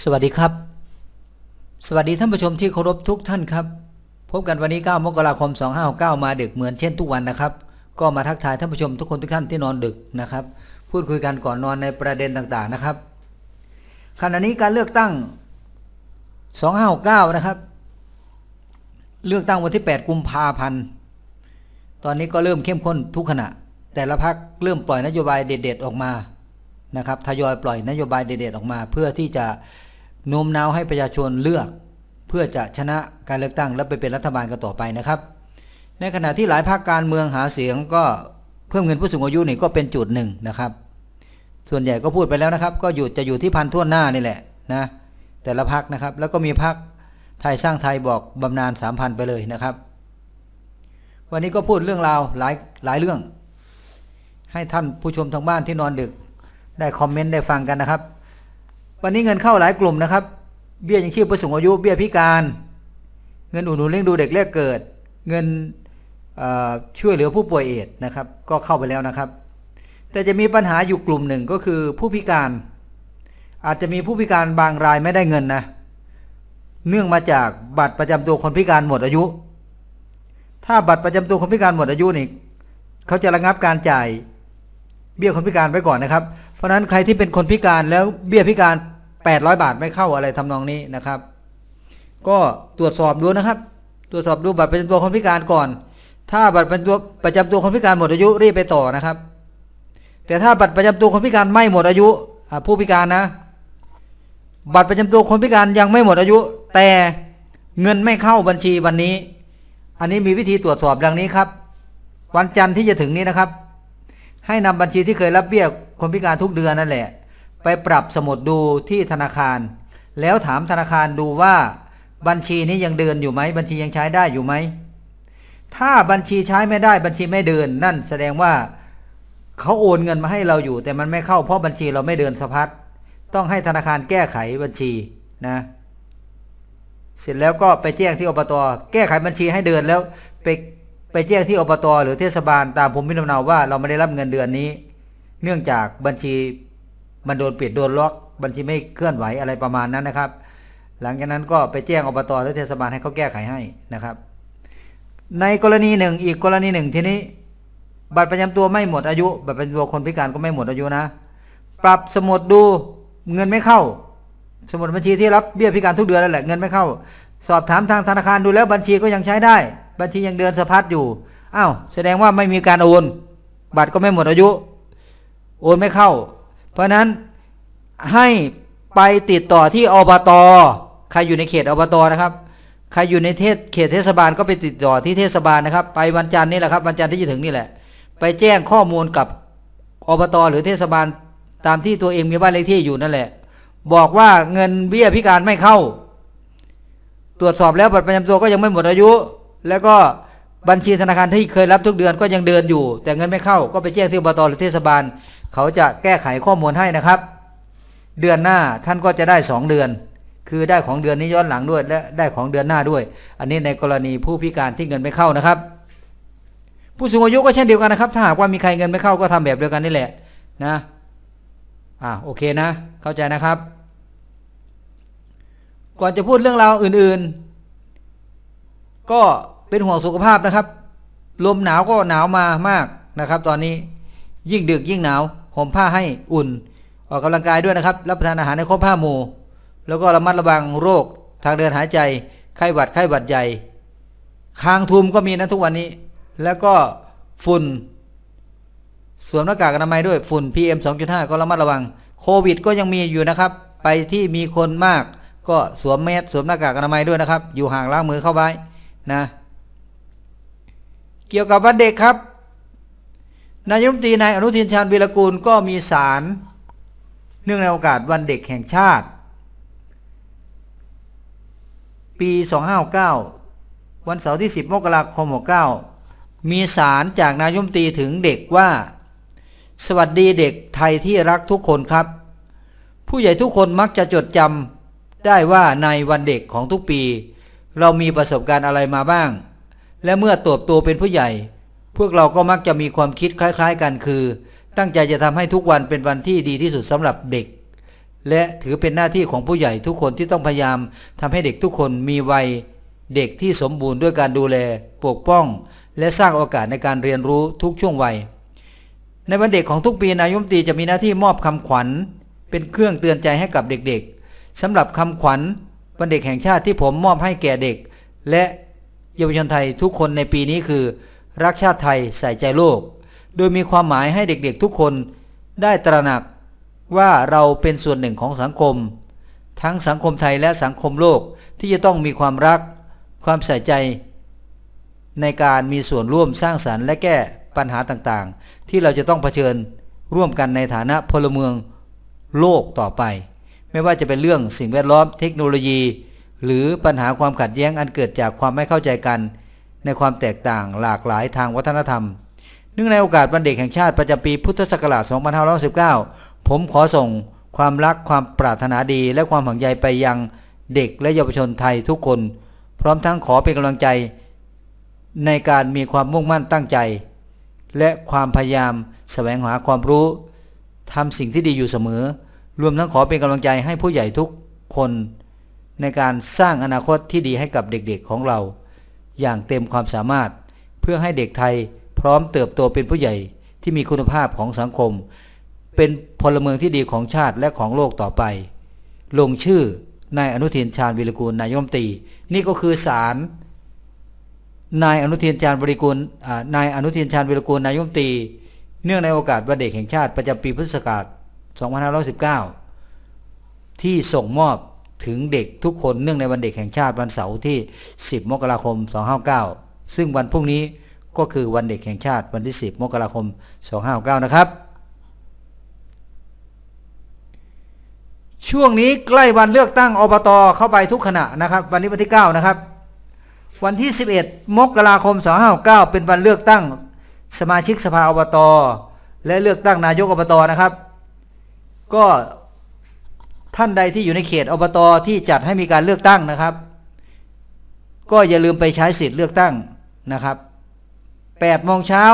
สวัสดีครับ สวัสดีท่านผู้ชมที่เคารพทุกท่านครับ พบกันวันนี้ 9 มกราคม 2569 มาดึกเหมือนเช่นทุกวันนะครับ ก็มาทักทายท่านผู้ชมทุกคนทุกท่านที่นอนดึกนะครับ พูดคุยกันก่อนนอนในประเด็นต่างๆนะครับ ขณะนี้การเลือกตั้ง 2569 นะครับ เลือกตั้งวันที่ 8 กุมภาพันธ์ ตอนนี้ก็เริ่มเข้มข้นทุกขณะ แต่ละพักเริ่มปล่อยนโยบายเด็ด ๆ ออกมา นะครับทยอยปล่อยนโยบายเด็ดๆออกมา เพื่อที่จะโน้มน้าวให้ประชาชนเลือก เพื่อจะชนะการเลือกตั้งและไปเป็นรัฐบาลกันต่อไปนะครับ ในขณะที่หลายภาคการเมืองหาเสียงก็เพิ่มเงินผู้สูงอายุนี่ก็เป็นจุดหนึ่งนะครับ ส่วนใหญ่ก็พูดไปแล้วนะครับ ก็อยู่จะอยู่ที่พันทั่วหน้านี่แหละนะแต่ละพักนะครับ แล้วก็มีพักไทยสร้างไทยบอกบำนาญสามพันไปเลยนะครับ วันนี้ก็พูดเรื่องราวหลายหลายเรื่อง ให้ท่านผู้ชมทางบ้านที่นอนดึก ได้คอมเมนต์ได้ฟังกันนะครับ วันนี้เงินเข้าหลายกลุ่มนะครับ เบี้ยยังชีพผู้สูงอายุเบี้ยพิการ เงินอุดหนุนเลี้ยงดูเด็กแรกเกิด เงินช่วยเหลือผู้ป่วยเอดนะครับ ก็เข้าไปแล้วนะครับ แต่จะมีปัญหาอยู่กลุ่มหนึ่งก็คือผู้พิการ อาจจะมีผู้พิการบางรายไม่ได้เงินนะเนื่องมาจากบัตรประจำตัวคนพิการหมดอายุ ถ้าบัตรประจำตัวคนพิการหมดอายุนี่เขาจะระงับการจ่าย เบี้ยคนพิการไว้ก่อนนะครับ เพราะฉะนั้นใครที่เป็นคนพิการแล้วเบี้ยพิการ 800 บาทไม่เข้าอะไรทำนองนี้นะครับ ก็ตรวจสอบดูนะครับ ตรวจสอบดูบัตรประจำตัวคนพิการก่อน ถ้าบัตรประจำตัวประจำตัวคนพิการหมดอายุรีบไปต่อนะครับ แต่ถ้าบัตรประจำตัวคนพิการไม่หมดอายุผู้พิการนะ บัตรประจำตัวคนพิการยังไม่หมดอายุ แต่เงินไม่เข้าบัญชีวันนี้ อันนี้มีวิธีตรวจสอบดังนี้ครับ วันจันทร์ที่จะถึงนี้นะครับ ให้นำบัญชีที่เคยรับเบี้ยคนพิการทุกเดือนนั่นแหละ ไปปรับสมุดดูที่ธนาคาร แล้วถามธนาคารดูว่า บัญชีนี้ยังเดินอยู่ไหมบัญชียังใช้ได้อยู่ไหมถ้าบัญชีใช้ไม่ได้บัญชีไม่เดิน นั่นแสดงว่าเขาโอนเงินมาให้เราอยู่ แต่มันไม่เข้าเพราะบัญชีเราไม่เดินสะพัดต้องให้ธนาคารแก้ไขบัญชีนะ เสร็จแล้วก็ไปแจ้งที่อบต แก้ไขบัญชีให้เดินแล้วไป ไปแจ้งที่อบตหรือเทศบาลตามภูมิลำเนาว่าเราไม่ได้รับเงินเดือนนี้ เนื่องจากบัญชีมันโดนปิดโดนล็อก บัญชีไม่เคลื่อนไหวอะไรประมาณนั้นนะครับ หลังจากนั้นก็ไปแจ้งอบตหรือเทศบาลให้เขาแก้ไขให้นะครับ ในกรณีหนึ่งอีกกรณีหนึ่งทีนี้ บัตรประจำตัวไม่หมดอายุ บัตรประจำตัวคนพิการก็ไม่หมดอายุนะ ปรับสมุดดูเงินไม่เข้า สมุดบัญชีที่รับเบี้ยพิการทุกเดือนนั่นแหละเงินไม่เข้า สอบถามทางธนาคารดูแล้วบัญชีก็ยังใช้ได้ บัญชียังเดินสะพัดอยู่อ้าวแสดงว่าไม่มีการโอน บัตรก็ไม่หมดอายุ โอนไม่เข้า เพราะนั้นให้ไปติดต่อที่อบตใครอยู่ในเขตอบตนะครับใครอยู่ในเทศเขตเทศบาลก็ไปติดต่อที่เทศบาลนะครับ ไปวันจันทร์นี่แหละครับวันจันทร์ที่จะถึงนี่แหละ ไปแจ้งข้อมูลกับอบตหรือเทศบาลตามที่ตัวเองมีบ้านเลขที่อยู่นั่นแหละ บอกว่าเงินเบี้ยพิการไม่เข้า ตรวจสอบแล้วบัตรประจำตัวก็ยังไม่หมดอายุ แล้วก็บัญชีธนาคารที่เคยรับทุกเดือนก็ยังเดินอยู่ แต่เงินไม่เข้าก็ไปแจ้งที่อบตหรือเทศบาล เขาจะแก้ไขข้อมูลให้นะครับ เดือนหน้าท่านก็จะได้สองเดือน คือได้ของเดือนนี้ย้อนหลังด้วย และได้ของเดือนหน้าด้วย อันนี้ในกรณีผู้พิการที่เงินไม่เข้านะครับ ผู้สูงอายุก็เช่นเดียวกันนะครับ ถ้าหากว่ามีใครเงินไม่เข้าก็ทำแบบเดียวกันนี่แหละนะอ่าโอเคนะ เข้าใจนะครับ ก่อนจะพูดเรื่องราวอื่น ๆ ก็ เป็นห่วงสุขภาพนะครับ ลมหนาวก็หนาวมามากนะครับ ตอนนี้ยิ่งดึกยิ่งหนาวห่มผ้าให้อุ่น ออกกำลังกายด้วยนะครับ รับประทานอาหารในครบห้าหมู่ แล้วก็ระมัดระวังโรคทางเดินหายใจ ไข้หวัดไข้หวัดใหญ่คางทุมก็มีนะทุกวันนี้ แล้วก็ฝุ่นสวมหน้ากากอนามัยด้วยฝุ่น PM 2.5 ก็ระมัดระวัง โควิดก็ยังมีอยู่นะครับ ไปที่มีคนมาก ก็สวมแมสสวมหน้ากากอนามัยด้วยนะครับ อยู่ห่างล้างมือเข้าไว้นะ เกี่ยวกับวันเด็กครับ นายมตรีนายอนุทินชาญวีรกูลก็มีสารเนื่องในโอกาสวันเด็กแห่งชาติ ปี 2569 วันเสาร์ที่ 10 มกราคม 69 มีสารจากนายมตรีถึงเด็กว่า สวัสดีเด็กไทยที่รักทุกคนครับ ผู้ใหญ่ทุกคนมักจะจดจำได้ว่าในวันเด็กของทุกปี เรามีประสบการณ์อะไรมาบ้าง และเมื่อติบโตเป็นผู้ใหญ่ พวกเราก็มักจะมีความคิดคล้ายๆกันคือ ตั้งใจจะทำให้ทุกวันเป็นวันที่ดีที่สุดสำหรับเด็ก และถือเป็นหน้าที่ของผู้ใหญ่ทุกคนที่ต้องพยายามทำให้เด็กทุกคนมีวัย เด็กที่สมบูรณ์ด้วยการดูแล ปกป้อง และสร้างโอกาสในการเรียนรู้ทุกช่วงวัย ในวันเด็กของทุกปีนายมตีจะมีหน้าที่มอบคำขวัญ เป็นเครื่องเตือนใจให้กับเด็กๆสำหรับคำขวัญวันเด็กแห่งชาติที่ผมมอบให้แก่เด็ก และ เยาวชนไทยทุกคนในปีนี้คือ รักชาติไทยใส่ใจโลก โดยมีความหมายให้เด็กๆทุกคนได้ตระหนักว่าเราเป็นส่วนหนึ่งของสังคม ทั้งสังคมไทยและสังคมโลกที่จะต้องมีความรัก ความใส่ใจ ในการมีส่วนร่วมสร้างสรรค์และแก้ปัญหาต่างๆ ที่เราจะต้องเผชิญร่วมกันในฐานะพลเมืองโลกต่อไป ไม่ว่าจะเป็นเรื่องสิ่งแวดล้อมเทคโนโลยี หรือปัญหาความขัดแย้งอันเกิดจากความไม่เข้าใจกัน ในความแตกต่างหลากหลายทางวัฒนธรรม เนื่องในโอกาสวันเด็กแห่งชาติประจำปีพุทธศักราช 2519 ผมขอส่งความรักความปรารถนาดี และความห่วงใยไปยังเด็กและเยาวชนไทยทุกคน พร้อมทั้งขอเป็นกำลังใจ ในการมีความมุ่งมั่นตั้งใจ และความพยายามแสวงหาความรู้ทำสิ่งที่ดีอยู่เสมอ รวมทั้งขอเป็นกำลังใจให้ผู้ใหญ่ทุกคน ในการสร้างอนาคตที่ดีให้กับเด็กๆของเรา อย่างเต็มความสามารถ เพื่อให้เด็กไทยพร้อมเติบโตเป็นผู้ใหญ่ที่มีคุณภาพของสังคม เป็นพลเมืองที่ดีของชาติและของโลกต่อไป ลงชื่อนายอนุทินชาญวิรกูลนายมตี นี่ก็คือสารนายอนุทินชาญวิรกูลนายอนุทินชาญวิรกูลนายมตีเนื่องในโอกาสวันเด็กแห่งชาติประจำปีพุทธศักราช 2519 ที่ส่งมอบ ถึงเด็กทุกคนเนื่องในวันเด็กแห่งชาติวันเสาร์ที่ 10 มกราคม 259 ซึ่งวันพรุ่งนี้ก็คือวันเด็กแห่งชาติวันที่ 10 มกราคม 259 นะครับ ช่วงนี้ใกล้วันเลือกตั้งอบตเข้าไปทุกขณะนะครับ วันนี้วันที่ 9 นะครับ วันที่ 11 มกราคม 259 เป็นวันเลือกตั้งสมาชิกสภาอบต และเลือกตั้งนายกอบตนะครับ ก็ ท่านใดที่อยู่ในเขตอบตที่จัดให้มีการเลือกตั้งนะครับ ก็อย่าลืมไปใช้สิทธิ์เลือกตั้งนะครับ8โมงเช้า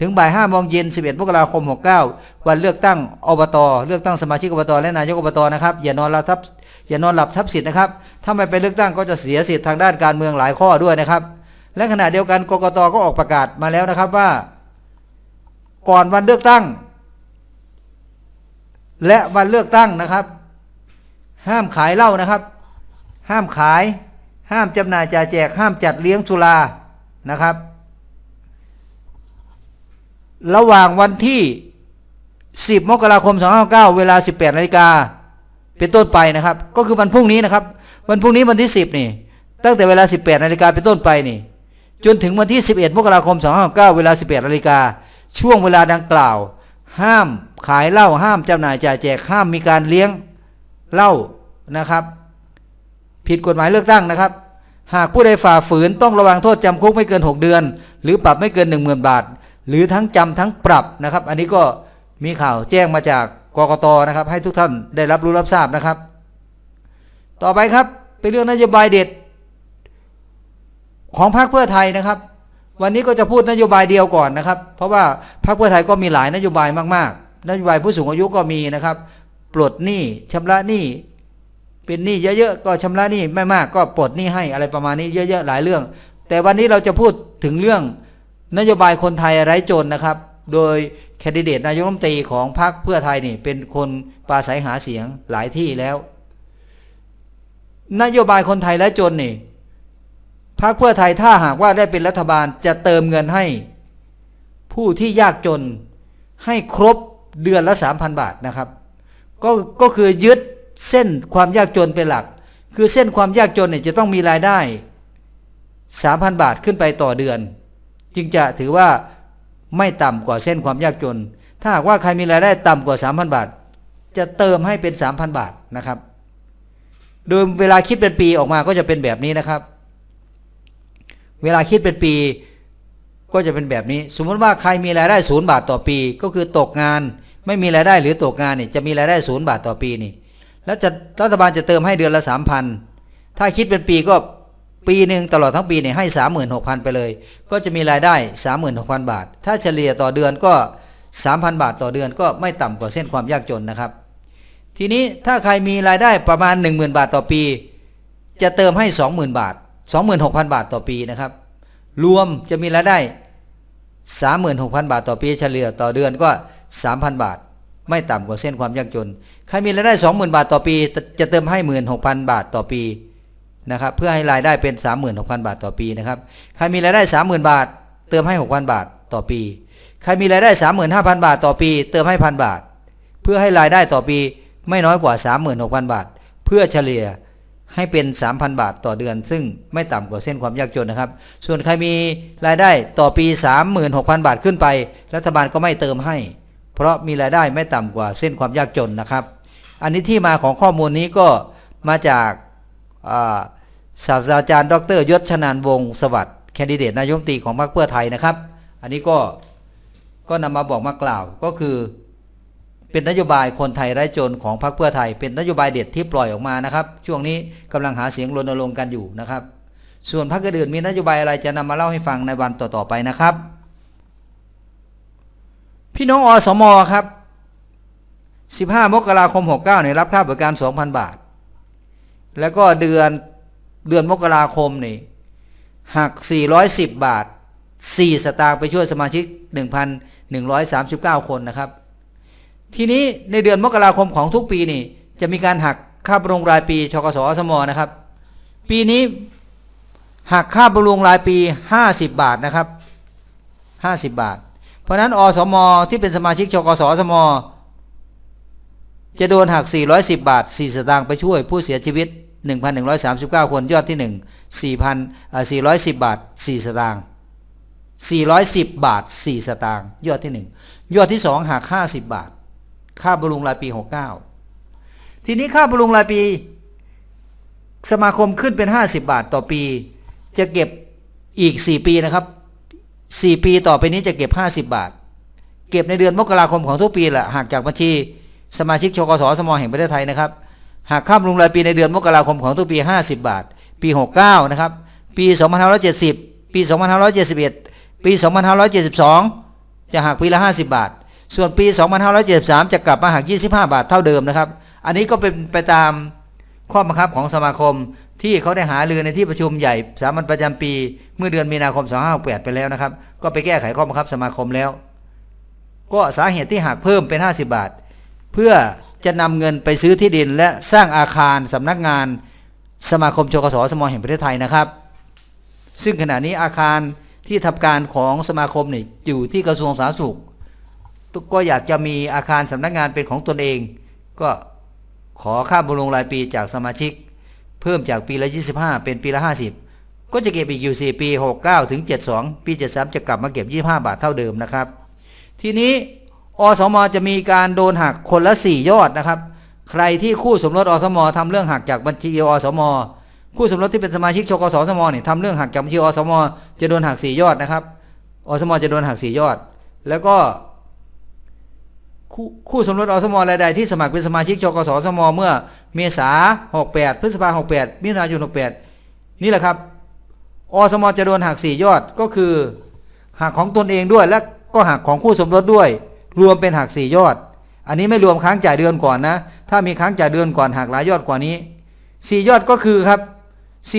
ถึงบ่าย5โมงเย็น 11มกราคม 69 วันเลือกตั้งอบต เลือกตั้งสมาชิกอบต และนายกอบตนะครับอย่านอนหลับทับอย่านอนหลับทับสิทธิ์นะครับถ้าไม่ไปเลือกตั้งก็จะเสียสิทธิ์ทางด้านการเมืองหลายข้อด้วยนะครับ และขณะเดียวกันกกตก็ออกประกาศมาแล้วนะครับว่า ก่อนวันเลือกตั้ง และวันเลือกตั้งนะครับ ห้ามขายเหล้านะครับ ห้ามขาย ห้ามจำหน่ายจ่ายแจก ห้ามจัดเลี้ยงสุรานะครับ ระหว่างวันที่ 10 มกราคม 259 เวลา 18นาฬิกาเป็นต้นไปนะครับ ก็คือวันพรุ่งนี้นะครับ วันพรุ่งนี้วันที่ 10 นี่ ตั้งแต่เวลา 18นาฬิกาเป็นต้นไปนี่ จนถึงวันที่ 11 มกราคม 259 เวลา 18นาฬิกาช่วงเวลาดังกล่าว ห้ามขายเหล้าห้ามจำหน่ายจ่ายแจกห้ามมีการเลี้ยง เล้านะครับ ผิดกฎหมายเลือกตั้งนะครับ หากผู้ใดฝ่าฝืนต้องระวังโทษจำคุกไม่เกิน 6 เดือน หรือปรับไม่เกิน 1 0,000 บาท หรือทั้งจำทั้งปรับนะครับ อันนี้ก็มีข่าวแจ้งมาจากกกตนะครับ ให้ทุกท่านได้รับรู้รับทราบนะครับ ต่อไปครับเป็นเรื่องนโยบายเด็ด ของพรรคเพื่อไทยนะครับ วันนี้ก็จะพูดนโยบายเดียวก่อนนะครับ เพราะว่าพรรคเพื่อไทยก็มีหลายนโยบายมากๆนโยบายผู้สูงอายุก็มีนะครับ ปลดหนี้ชำระหนี้เป็นหนี้เยอะๆก็ชำระหนี้ไม่มากก็ปลดหนี้ให้อะไรประมาณนี้เยอะๆหลายเรื่อง แต่วันนี้เราจะพูดถึงเรื่องนโยบายคนไทยไร้จนนะครับ โดยแคนดิเดตนายกรัฐมนตรีของพรรคเพื่อไทยนี่เป็นคนปราศัยหาเสียงหลายที่แล้ว นโยบายคนไทยไร้จนนี่พรรคเพื่อไทยถ้าหากว่าได้เป็นรัฐบาลจะเติมเงินให้ ผู้ที่ยากจนให้ครบเดือนละ 3,000 บาทนะครับ ก็ก็คือยึดเส้นความยากจนเป็นหลัก คือเส้นความยากจนเนี่ยจะต้องมีรายได้3,000 บาทขึ้นไปต่อเดือน จึงจะถือว่าไม่ต่ำกว่าเส้นความยากจน ถ้าหากว่าใครมีรายได้ต่ำกว่า 3,000 บาท จะเติมให้เป็น 3,000 บาทนะครับ โดยเวลาคิดเป็นปีออกมาก็จะเป็นแบบนี้นะครับ เวลาคิดเป็นปีก็จะเป็นแบบนี้ สมมติว่าใครมีรายได้ศูนย์บาทต่อปี ก็คือตกงาน ไม่มีรายได้หรือตกงานนี่จะมีรายได้ศูนย์บาทต่อปีนี่ แล้วจะรัฐบาลจะเติมให้เดือนละสามพันถ้าคิดเป็นปีก็ปีหนึ่งตลอดทั้งปีเนี่ยให้สามหมื่นหกพันไปเลย ก็จะมีรายได้สามหมื่นหกพันบาท ถ้าเฉลี่ยต่อเดือนก็สามพันบาทต่อเดือนก็ไม่ต่ำกว่าเส้นความยากจนนะครับ ทีนี้ถ้าใครมีรายได้ประมาณ10,000บาทต่อปี จะเติมให้20,000บาท26,000บาทต่อปีนะครับ รวมจะมีรายได้36,000บาทต่อปีเฉลี่ยต่อเดือนก็ 3,000 บาท ไม่ต่ำกว่าเส้นความยากจน ใครมีรายได้ 20,000 บาทต่อปี จะเติมให้ 16,000 บาทต่อปีนะครับเพื่อให้รายได้เป็น 36,000 บาทต่อปีนะครับใครมีรายได้ 30,000 บาท เติมให้ 6,000 บาทต่อปี ใครมีรายได้ 35,000 บาทต่อปี เติมให้พันบาท เพื่อให้รายได้ต่อปีไม่น้อยกว่า 36,000 บาท เพื่อเฉลี่ยให้เป็น 3,000 บาทต่อเดือน ซึ่งไม่ต่ำกว่าเส้นความยากจนนะครับ ส่วนใครมีรายได้ต่อปี 36,000 บาทขึ้นไป รัฐบาลก็ไม่เติมให้ เพราะมีรายได้ไม่ต่ำกว่าเส้นความยากจนนะครับ อันนี้ที่มาของข้อมูลนี้ก็มาจากศาสตราจารย์ ดรยศชนานวงศ์สวัสดิ์แคนดิเดตนายกมตีของพรรคเพื่อไทยนะครับ อันนี้ก็ก็นำมาบอกมากล่าวก็คือเป็นนโยบายคนไทยไร้จนของพรรคเพื่อไทย เป็นนโยบายเด็ดที่ปล่อยออกมานะครับ ช่วงนี้กำลังหาเสียงรณรงค์กันอยู่นะครับ ส่วนพรรคอื่นมีนโยบายอะไรจะนำมาเล่าให้ฟังในวันต่อๆไปนะครับ พี่น้องอสมอครับ 15 มกราคม 69เนี่ยรับค่าบริการ 2,000 บาท แล้วก็เดือนเดือนมกราคมนี่หัก 410 บาท 4 สตางค์ไปช่วยสมาชิก 1,139 คนนะครับ ทีนี้ในเดือนมกราคมของทุกปีนี่จะมีการหักค่าบำรุงรายปีชกสอสมนะครับ ปีนี้หักค่าบำรุงรายปี 50 บาทนะครับ 50 บาท เพราะนั้นอสมที่เป็นสมาชิกชกสสม จะโดนหัก 410 บาท 4 สตางค์ไปช่วยผู้เสียชีวิต 1,139 คนยอดที่ 1 4,000อ่า410 บาท 4 สตางค์410 บาท 4 สตางค์ยอดที่ 1 ยอดที่ 2 หัก 50 บาท ค่าบำรุงรายปี 69 ทีนี้ค่าบำรุงรายปี สมาคมขึ้นเป็น 50 บาทต่อปี จะเก็บอีก 4 ปีนะครับ 4 ปีต่อไปนี้จะเก็บ 50 บาท เก็บในเดือนมกราคมของทุกปีแหละหากจากบัญชีสมาชิกชกสสมแห่งประเทศไทยนะครับหากค่าบำรุงรายปีในเดือนมกราคมของทุกปี 50 บาท ปี 69 นะครับ ปี 2570 ปี 2571 ปี 2572 จะหักปีละ 50 บาท ส่วนปี 2573 จะกลับมาหัก 25 บาทเท่าเดิมนะครับ อันนี้ก็เป็นไปตามข้อบังคับของสมาคม ที่เขาได้หารือในที่ประชุมใหญ่สามัญประจำปี เมื่อเดือนมีนาคม 2568 ไปแล้วนะครับ ก็ไปแก้ไขข้อบังคับสมาคมแล้ว ก็สาเหตุที่หักเพิ่มเป็น 50 บาท เพื่อจะนำเงินไปซื้อที่ดิน และสร้างอาคารสำนักงานสมาคมชกสสมแห่งประเทศไทยนะครับ ซึ่งขณะนี้อาคารที่ทำการของสมาคมนี่อยู่ที่กระทรวงสาธารณสุข ก็อยากจะมีอาคารสำนักงานเป็นของตนเอง ก็ขอค่าบำรุงรายปีจากสมาชิก เพิ่มจากปีละ 25 เป็นปีละ 50 ก็จะเก็บอีกอยู่ 4 ปี 69 ถึง 72 ปี 73 จะกลับมาเก็บ 25 บาทเท่าเดิมนะครับ ทีนี้อสมจะมีการโดนหักคนละ 4 ยอดนะครับ ใครที่คู่สมรสอสมทำเรื่องหักจากบัญชีอสม คู่สมรสที่เป็นสมาชิกชกสสมเนี่ยทำเรื่องหักจากบัญชีอสม จะโดนหัก 4 ยอดนะครับอสมจะโดนหัก 4 ยอด แล้วก็คู่คู่สมรสอสมรายใดที่สมัครเป็นสมาชิกชกสสมเมื่อ เมษา68 พฤษภา68มิถุนายน68 นี่แหละครับ อสมจะโดนหัก 4 ยอดก็คือหักของตนเองด้วย และก็หักของคู่สมรสด้วย รวมเป็นหัก 4 ยอด อันนี้ไม่รวมค้างจ่ายเดือนก่อนนะ ถ้ามีค้างจ่ายเดือนก่อนหักหลายยอดกว่านี้ 4 ยอดก็คือครับ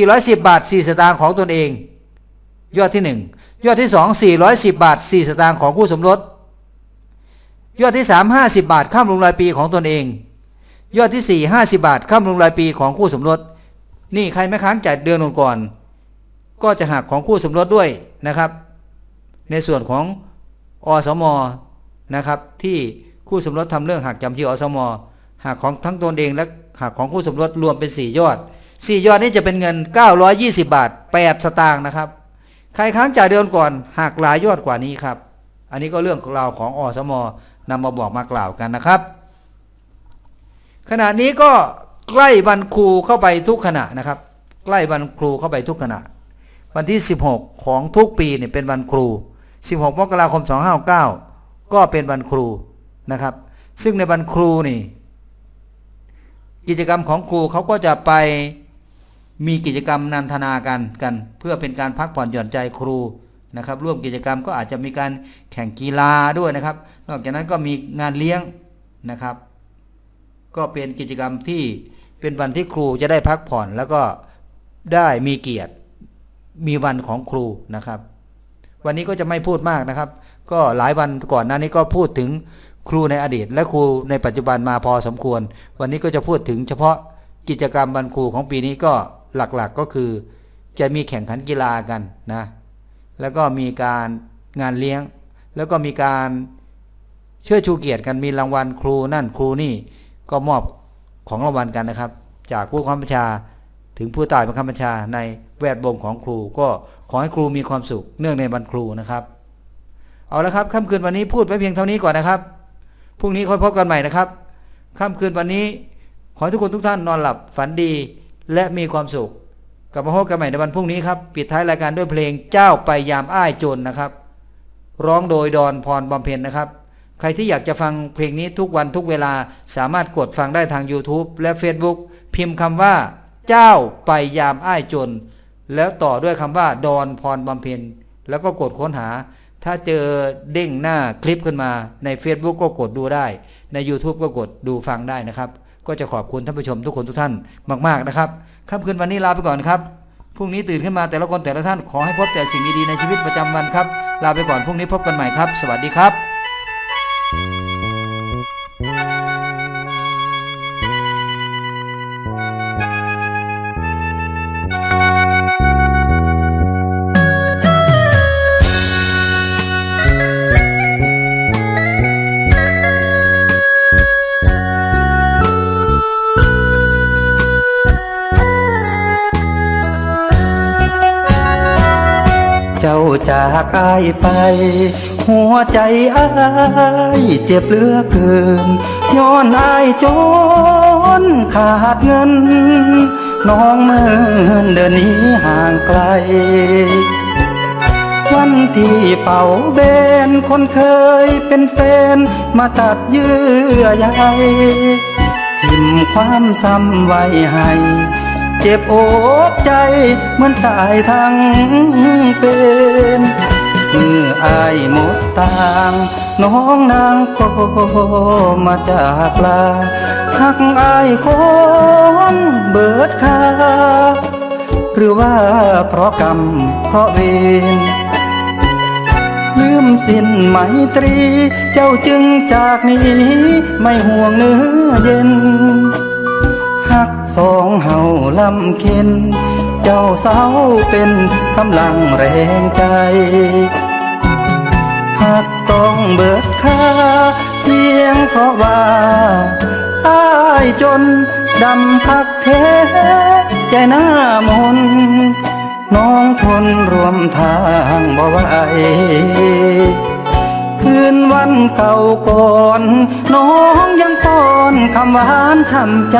410 บาท 4 สตางค์ของตนเอง ยอดที่ 1 ยอดที่ 2 410 บาท 4 สตางค์ของคู่สมรสยอดที่ 3 50 บาทค่าบำรุงรายปีของตนเอง ยอดที่4 50บาทค่าบำรุงรายปีของคู่สมรสนี่ใครไม่ค้างจ่ายเดือนก่อนก็จะหักของคู่สมรสด้วยนะครับ ในส่วนของอสมนะครับ ที่คู่สมรสทำเรื่องหักจำที่อสมหักของทั้งตนเองและหักของคู่สมรสรวมเป็น 4 ยอด 4 ยอดนี้จะเป็นเงิน 920 บาท 8 สตางค์นะครับ ใครค้างจ่ายเดือนก่อนหักหลายยอดกว่านี้ครับ อันนี้ก็เรื่องราวของอสมนำมาบอกมากล่าวกันนะครับ ขณะนี้ก็ใกล้วันครูเข้าไปทุกขณะนะครับ ใกล้วันครูเข้าไปทุกขณะ วันที่ 16 ของทุกปีเนี่ยเป็นวันครู 16 มกราคม 259 ก็เป็นวันครูนะครับ ซึ่งในวันครูนี่ กิจกรรมของครูเขาก็จะไปมีกิจกรรมนันทนากันกัน เพื่อเป็นการพักผ่อนหย่อนใจครูนะครับ ร่วมกิจกรรมก็อาจจะมีการแข่งกีฬาด้วยนะครับ นอกจากนั้นก็มีงานเลี้ยงนะครับ ก็เป็นกิจกรรมที่เป็นวันที่ครูจะได้พักผ่อนแล้วก็ได้มีเกียรติมีวันของครูนะครับ วันนี้ก็จะไม่พูดมากนะครับ ก็หลายวันก่อนหน้านี้ก็พูดถึงครูในอดีต และครูในปัจจุบันมาพอสมควร วันนี้ก็จะพูดถึงเฉพาะกิจกรรมวันครูของปีนี้ก็หลักๆก็คือ จะมีแข่งขันกีฬากันนะแล้วก็มีการงานเลี้ยง แล้วก็มีการเชื่อชูเกียรติกันมีรางวัลครูนั่นครูนี่ ก็มอบของรางวัลกันนะครับ จากผู้บังคับบัญชา ถึงผู้ใต้บังคับบัญชาในแวดวงของครู ก็ขอให้ครูมีความสุขเนื่องในวันครูนะครับ เอาละครับค่ำคืนวันนี้พูดไว้เพียงเท่านี้ก่อนนะครับพรุ่งนี้ค่อยพบกันใหม่นะครับค่ำคืนวันนี้ขอให้ทุกคนทุกท่านนอนหลับฝันดีและมีความสุขกลับมาพบกันใหม่ในวันพรุ่งนี้ครับ ปิดท้ายรายการด้วยเพลงเจ้าไปยามอ้ายโจรนะครับ ร้องโดยดอนพรบำเพ็ญนะครับ ใครที่อยากจะฟังเพลงนี้ทุกวันทุกเวลาสามารถกดฟังได้ทาง YouTube และ Facebook พิมพ์คำว่า เจ้าไปยามอ้ายโจรแล้วต่อด้วยคำว่า ดอนพรบำเพ็ญแล้วก็กดค้นหา ถ้าเจอเด้งหน้าคลิปขึ้นมาใน Facebook ก็กดดูได้ ใน YouTube ก็กดดูฟังได้นะครับ ก็จะขอบคุณท่านผู้ชมทุกคนทุกท่านมาก ๆนะครับค่ำคืนวันนี้ลาไปก่อนครับพรุ่งนี้ตื่นขึ้นมาแต่ละคนแต่ละท่านขอให้พบแต่สิ่งดีๆในชีวิตประจำวันครับ ลาไปก่อนพรุ่งนี้พบกันใหม่ครับ สวัสดีครับ อายไป หัวใจอายเจ็บเหลือเกินย้อนอายจนขาดเงิน น้องเมินเดินหนี้ห่างไกล วันที่เป่าเบนคนเคยเป็นแฟน มาตัดเยื่อใยทิมความซ้ำไว้ให้เจ็บอกใจเหมือนตายทั้งเป็น มื่ออายหมดตางน้องนางก็มาจากลาหักอายคนเบิดคาหรือว่าเพราะกรรมเพราะเวรลืมสิ้นไหมตรี เจ้าจึงจากนี้ ไม่ห่วงเนื้อเย็น หักสองเฮาลำเค็น เจ้าเศร้าเป็นกำลังแรงใจ ต้องเบิดค่าเพียงเพราะว่าอายจนดำคักเทใจหน้ามนน้องทนรวมทางบ่ไหวคืนวันเก่าก่อน น้องยังป้อนคำหวานทำใจ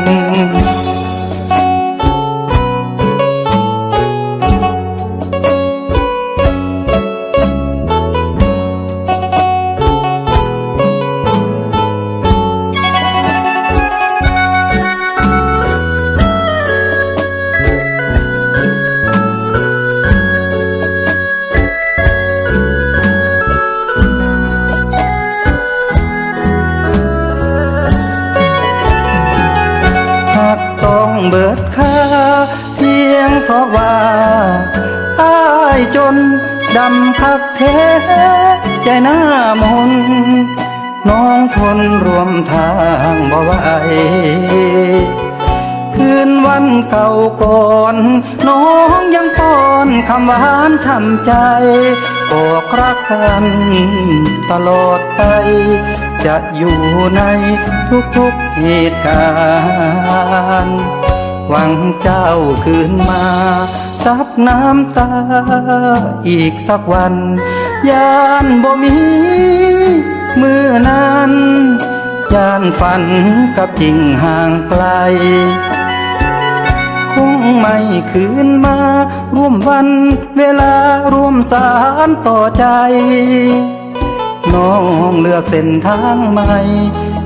ำคักเทใจหน้ามนน้องทนรวมทางบ่ไหวคืนวันเก่าก่อน น้องยังป้อนคำหวานทำใจบอกรักกันตลอดไป จะอยู่ในทุกๆเหตุการณ์ หวังเจ้าคืนมา ซับน้ำตาอีกสักวัน ยานบ่มีมือนั้นยานฝันกับจริงห่างไกล คงไม่คืนมา ร่วมวันเวลาร่วมสารต่อใจ น้องเลือกเส้นทางใหม่